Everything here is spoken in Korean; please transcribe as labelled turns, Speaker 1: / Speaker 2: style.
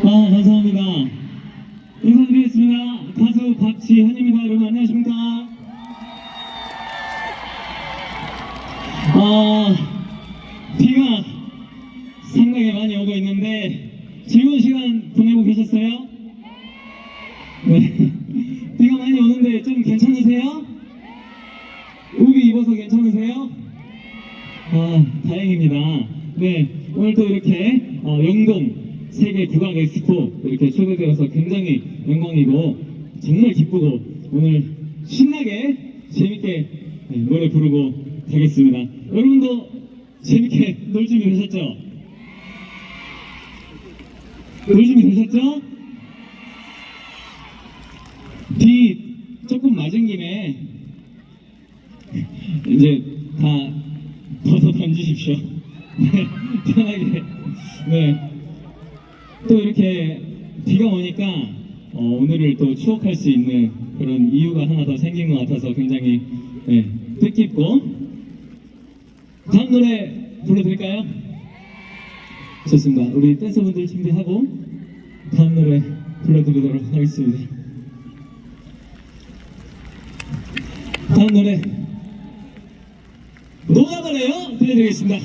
Speaker 1: 아, 감사합니다. 인사드리겠습니다. 가수 박지한입니다. 여러분 안녕하십니까? 아, 비가 상당히 많이 오고 있는데 즐거운 시간 보내고 계셨어요? 네. 비가 많이 오는데 좀 괜찮으세요? 우비 입어서 괜찮으세요? 아, 다행입니다. 네, 오늘 또 이렇게 어, 영동 세계 국악 엑스포 이렇게 초대되어서 굉장히 영광이고 정말 기쁘고 오늘 신나게 재밌게 네, 노래 부르고 가겠습니다. 여러분도 재밌게 놀 준비 되셨죠? 놀 준비 되셨죠? 비 조금 맞은 김에 이제 다 벗어 던지십시오. 네, 편하게. 네. 또 이렇게 비가 오니까 어, 오늘을 또 추억할 수 있는 그런 이유가 하나 더 생긴 것 같아서 굉장히 네, 뜻깊고 다음 노래 불러드릴까요? 좋습니다. 우리 댄서분들 준비하고 다음 노래 불러드리도록 하겠습니다. 다음 노래 녹아버려요 들려드리겠습니다.